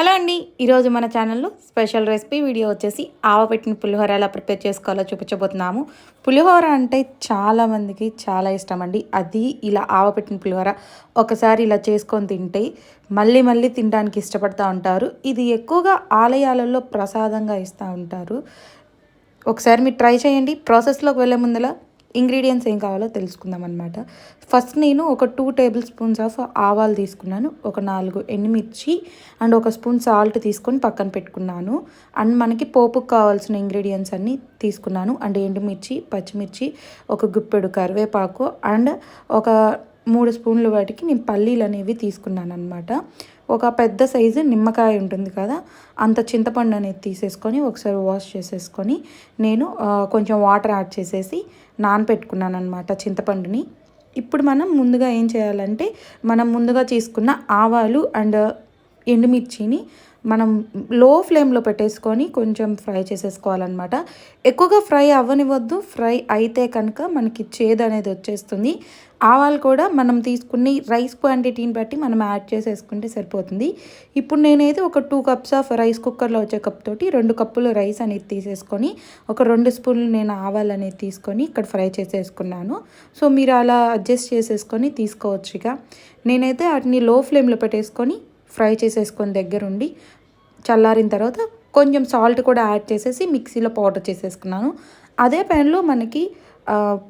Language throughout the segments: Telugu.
హలో అండి ఈరోజు మన ఛానల్లో స్పెషల్ రెసిపీ వీడియో వచ్చేసి ఆవపెట్టిన పులిహోర ఎలా ప్రిపేర్ చేసుకోవాలో చూపించబోతున్నాము. పులిహోర అంటే చాలామందికి చాలా ఇష్టం అండి. అది ఇలా ఆవపెట్టిన పులిహోర ఒకసారి ఇలా చేసుకొని తింటే మళ్ళీ మళ్ళీ తినడానికి ఇష్టపడుతూ ఉంటారు. ఇది ఎక్కువగా ఆలయాలలో ప్రసాదంగా ఇస్తూ ఉంటారు. ఒకసారి మీరు ట్రై చేయండి. ప్రాసెస్లోకి వెళ్ళే ముందర ఇంగ్రీడియంట్స్ ఏం కావాలో తెలుసుకుందాం అనమాట ఫస్ట్ నేను ఒక టూ టేబుల్ స్పూన్స్ ఆఫ్ ఆవాలు తీసుకున్నాను. ఒక నాలుగు ఎండుమిర్చి అండ్ ఒక స్పూన్ సాల్ట్ తీసుకొని పక్కన పెట్టుకున్నాను. అండ్ మనకి పోపుకు కావాల్సిన ఇంగ్రీడియంట్స్ అన్నీ తీసుకున్నాను. అండ్ ఎండుమిర్చి పచ్చిమిర్చి ఒక గుప్పెడు కరివేపాకు అండ్ ఒక మూడు స్పూన్లు వాటికి నేను పల్లీలు అనేవి తీసుకున్నాను అనమాట ఒక పెద్ద సైజు నిమ్మకాయ ఉంటుంది కదా అంత చింతపండు అనేది తీసేసుకొని ఒకసారి వాష్ చేసేసుకొని నేను కొంచెం వాటర్ యాడ్ చేసేసి నానపెట్టుకున్నాను అనమాట చింతపండుని. ఇప్పుడు మనం ముందుగా ఏం చేయాలంటే మనం ముందుగా తీసుకున్న ఆవాలు అండ్ ఎండుమిర్చిని మనం లో ఫ్లేమ్లో పెట్టేసుకొని కొంచెం ఫ్రై చేసేసుకోవాలన్నమాట. ఎక్కువగా ఫ్రై అవ్వనివద్దు ఫ్రై అయితే కనుక మనకి చేదు అనేది వచ్చేస్తుంది. ఆవాలు కూడా మనం తీసుకుని రైస్ క్వాంటిటీని బట్టి మనం యాడ్ చేసేసుకుంటే సరిపోతుంది. ఇప్పుడు నేనైతే ఒక టూ కప్స్ ఆఫ్ రైస్ కుక్కర్లో వచ్చే కప్ తోటి రెండు కప్పులు రైస్ అనేది తీసేసుకొని ఒక రెండు స్పూన్లు నేను ఆవాలు అనేది తీసుకొని ఇక్కడ ఫ్రై చేసేసుకున్నాను. సో మీరు అలా అడ్జస్ట్ చేసేసుకొని తీసుకోవచ్చు ఇక నేనైతే వాటిని లో ఫ్లేమ్లో పెట్టేసుకొని ఫ్రై చేసేసుకొని దగ్గరుండి చల్లారిన తర్వాత కొంచెం సాల్ట్ కూడా యాడ్ చేసేసి మిక్సీలో పౌడర్ చేసేసుకున్నాను. అదే ప్యాన్లో మనకి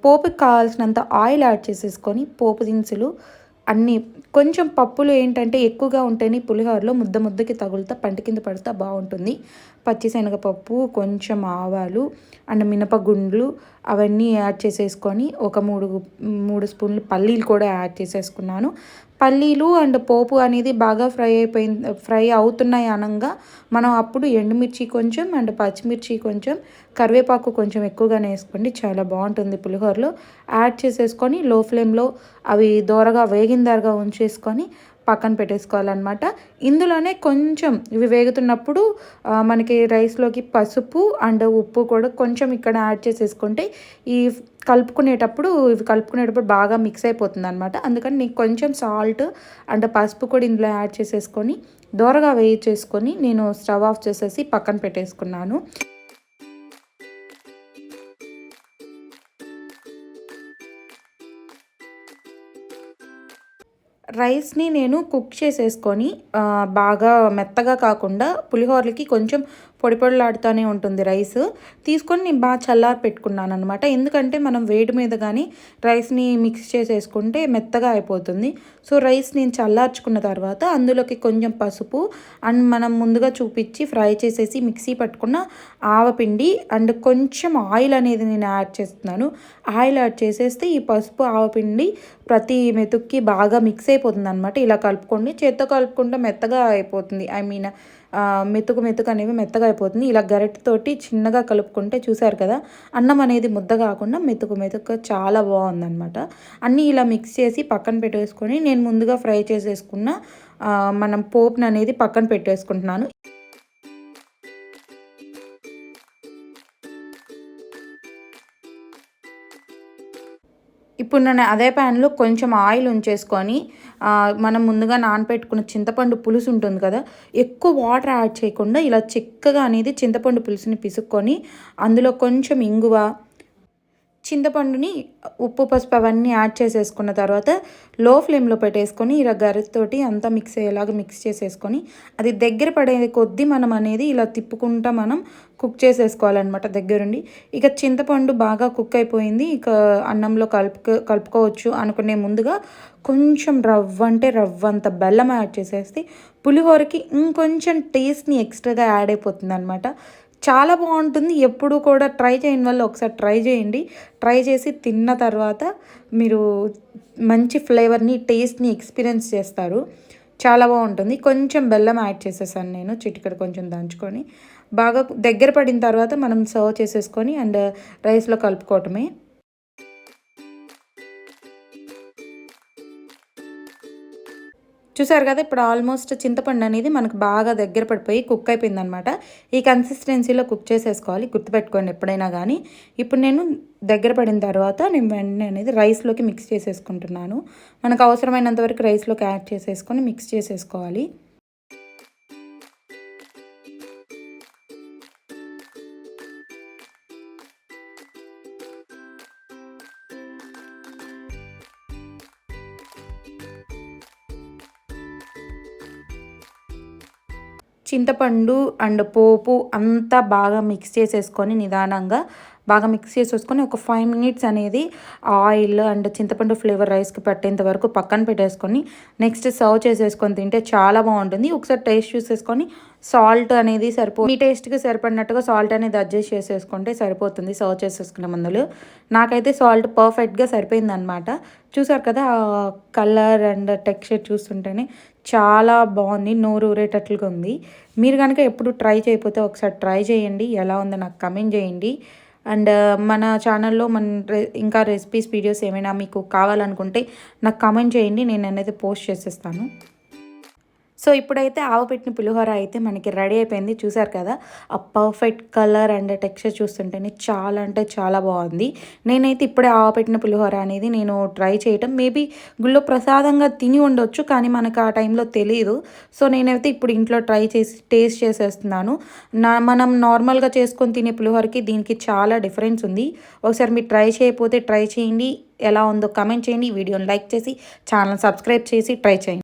పోపుకి కావాల్సినంత ఆయిల్ యాడ్ చేసేసుకొని పోపు దినుసులు అన్నీ కొంచెం పప్పులు ఏంటంటే ఎక్కువగా ఉంటేనే పులిహోరలో ముద్ద ముద్దకి తగులుతా పంట కింద పడితే బాగుంటుంది. పచ్చిశనగపప్పు కొంచెం ఆవాలు అండ్ మినపగుండ్లు అవన్నీ యాడ్ చేసేసుకొని ఒక మూడు మూడు స్పూన్లు పల్లీలు కూడా యాడ్ చేసేసుకున్నాను. పల్లీలు అండ్ పోపు అనేది బాగా ఫ్రై అయిపోయింది ఫ్రై అవుతున్నాయి అనగా మనం అప్పుడు ఎండుమిర్చి కొంచెం అండ్ పచ్చిమిర్చి కొంచెం కరివేపాకు కొంచెం ఎక్కువగానే వేసుకోండి. చాలా బాగుంటుంది పులిహోరలో. యాడ్ చేసేసుకొని లో ఫ్లేమ్లో అవి దోరగా వేగిందారుగా ఉంచేసుకొని పక్కన పెట్టేసుకోవాలన్నమాట. ఇందులోనే కొంచెం ఇవి వేగుతున్నప్పుడు మనకి రైస్లోకి పసుపు అండ్ ఉప్పు కూడా కొంచెం ఇక్కడ యాడ్ చేసేసుకుంటే ఈ కలుపుకునేటప్పుడు ఇవి కలుపుకునేటప్పుడు బాగా మిక్స్ అయిపోతుంది అనమాట అందుకని నీకు కొంచెం సాల్ట్ అండ్ పసుపు కూడా ఇందులో యాడ్ చేసేసుకొని దోరగా వేయించేసుకొని నేను స్టవ్ ఆఫ్ చేసేసి పక్కన పెట్టేసుకున్నాను. రైస్ని నేను కుక్ చేసేసుకొని బాగా మెత్తగా కాకుండా పులిహోరలకి కొంచెం పొడి పొడిలాడుతూనే ఉంటుంది రైస్. తీసుకొని నేను బాగా చల్లారి పెట్టుకున్నాను అనమాట ఎందుకంటే మనం వేడి మీద కానీ రైస్ని మిక్స్ చేసేసుకుంటే మెత్తగా అయిపోతుంది. సో రైస్ నేను చల్లార్చుకున్న తర్వాత అందులోకి కొంచెం పసుపు అండ్ మనం ముందుగా చూపించి ఫ్రై చేసేసి మిక్సీ పట్టుకున్న ఆవపిండి అండ్ కొంచెం ఆయిల్ అనేది నేను యాడ్ చేస్తున్నాను. ఆయిల్ యాడ్ చేసేస్తే ఈ పసుపు ఆవపిండి ప్రతి మెతుక్కి బాగా మిక్స్ అయిపోతుంది అనమాట ఇలా కలుపుకోండి చేత్తో కలుపుకుంటే మెత్తగా అయిపోతుంది. ఐ మీన్ మెతుకు మెతుకు అనేవి మెత్తగా అయిపోతుంది. ఇలా గరిటతోటి చిన్నగా కలుపుకుంటే చూసారు కదా అన్నం అనేది ముద్ద కాకుండా మెతుకు మెతుకు చాలా బాగుందన్నమాట. అన్నీ ఇలా మిక్స్ చేసి పక్కన పెట్టేసుకొని నేను ముందుగా ఫ్రై చేసేసుకున్న మనం పోపుని అనేది పక్కన పెట్టేసుకుంటున్నాను. ఇప్పుడు నేను అదే ప్యాన్లో కొంచెం ఆయిల్ ఉంచేసుకొని మనం ముందుగా నానపెట్టుకున్న చింతపండు పులుసు ఉంటుంది కదా ఎక్కువ వాటర్ యాడ్ చేయకుండా ఇలా చిక్కగా అనేది చింతపండు పులుసుని పిసుక్కొని అందులో కొంచెం ఇంగువ చింతపండుని ఉప్పు పసుపు అవన్నీ యాడ్ చేసేసుకున్న తర్వాత లో ఫ్లేమ్లో పెట్టేసుకొని ఇలా గరితోటి అంతా మిక్స్ అయ్యేలాగా మిక్స్ చేసేసుకొని అది దగ్గర పడే కొద్దీ మనం అనేది ఇలా తిప్పుకుంటా మనం కుక్ చేసేసుకోవాలన్నమాట దగ్గరుండి. ఇక చింతపండు బాగా కుక్ అయిపోయింది. ఇక అన్నంలో కలుపు కలుపుకోవచ్చు అనుకునే ముందుగా కొంచెం రవ్వ అంటే రవ్వ అంత బెల్లం యాడ్ చేసేస్తే పులిహోరకి ఇంకొంచెం టేస్ట్ని ఎక్స్ట్రాగా యాడ్ అయిపోతుంది అనమాట చాలా బాగుంటుంది. ఎప్పుడు కూడా ట్రై చేయని వల్ల ఒకసారి ట్రై చేయండి. ట్రై చేసి తిన్న తర్వాత మీరు మంచి ఫ్లేవర్ని టేస్ట్ని ఎక్స్పీరియన్స్ చేస్తారు. చాలా బాగుంటుంది. కొంచెం బెల్లం యాడ్ చేసేసాను నేను చిటికెడు కొంచెం దంచుకొని. బాగా దగ్గర పడిన తర్వాత మనం సర్వ్ చేసేసుకొని అండ్ రైస్లో కలుపుకోవటమే. చూసారు కదా ఇప్పుడు ఆల్మోస్ట్ చింతపండు అనేది మనకు బాగా దగ్గర పడిపోయి కుక్ అయిపోయింది అనమాట ఈ కన్సిస్టెన్సీలో కుక్ చేసేసుకోవాలి. గుర్తుపెట్టుకోండి ఎప్పుడైనా కానీ ఇప్పుడు నేను దగ్గర పడిన తర్వాత నేను వెంటనే అనేది రైస్లోకి మిక్స్ చేసేసుకుంటున్నాను. మనకు అవసరమైనంత వరకు రైస్లోకి యాడ్ చేసేసుకొని మిక్స్ చేసేసుకోవాలి. చింతపండు అండ్ పోపు అంతా బాగా మిక్స్ చేసేసుకొని నిదానంగా బాగా మిక్స్ చేసేసుకొని ఒక ఫైవ్ మినిట్స్ అనేది ఆయిల్ అండ్ చింతపండు ఫ్లేవర్ రైస్కి పట్టేంత వరకు పక్కన పెట్టేసుకొని నెక్స్ట్ సర్వ్ చేసేసుకొని తింటే చాలా బాగుంటుంది. ఒకసారి టేస్ట్ చూసేసుకొని సాల్ట్ అనేది సరిపో మీ టేస్ట్కి సరిపడినట్టుగా సాల్ట్ అనేది అడ్జస్ట్ చేసేసుకుంటే సరిపోతుంది సర్వ్ చేసేసుకునే మందులు. నాకైతే సాల్ట్ పర్ఫెక్ట్గా సరిపోయింది అనమాట చూసారు కదా కలర్ అండ్ టెక్స్చర్ చూస్తుంటేనే చాలా బాగుంది నోరు ఊరేటట్లుగా ఉంది. మీరు కనుక ఎప్పుడు ట్రై చేయకపోతే ఒకసారి ట్రై చేయండి ఎలా ఉందో నాకు కమెంట్ చేయండి. అండ్ uh, మన ఛానల్లో మన ఇంకా రెసిపీస్ వీడియోస్ ఏమైనా మీకు కావాలనుకుంటే నాకు కామెంట్ చేయండి నేను అనేది పోస్ట్ చేసేస్తాను. సో ఇప్పుడైతే ఆవపెట్టిన పులిహోర అయితే మనకి రెడీ అయిపోయింది. చూసారు కదా? ఆ పర్ఫెక్ట్ కలర్ అండ్ టెక్స్చర్ చూస్తుంటేనే చాలా అంటే చాలా బాగుంది. నేనైతే ఇప్పుడే ఆవపెట్టిన పులిహోర అనేది నేను ట్రై చేయటం. మేబీ గుళ్ళో ప్రసాదంగా తిని ఉండొచ్చు కానీ మనకు ఆ టైంలో తెలియదు సో నేనైతే ఇప్పుడు ఇంట్లో ట్రై చేసి టేస్ట్ చేసేస్తున్నాను. నా మనం నార్మల్గా చేసుకొని తినే పులిహోరకి దీనికి చాలా డిఫరెన్స్ ఉంది. ఒకసారి మీరు ట్రై చేయకపోతే ట్రై చేయండి. ఎలా ఉందో కమెంట్ చేయండి. వీడియోని లైక్ చేసి ఛానల్ సబ్స్క్రైబ్ చేసి ట్రై చేయండి.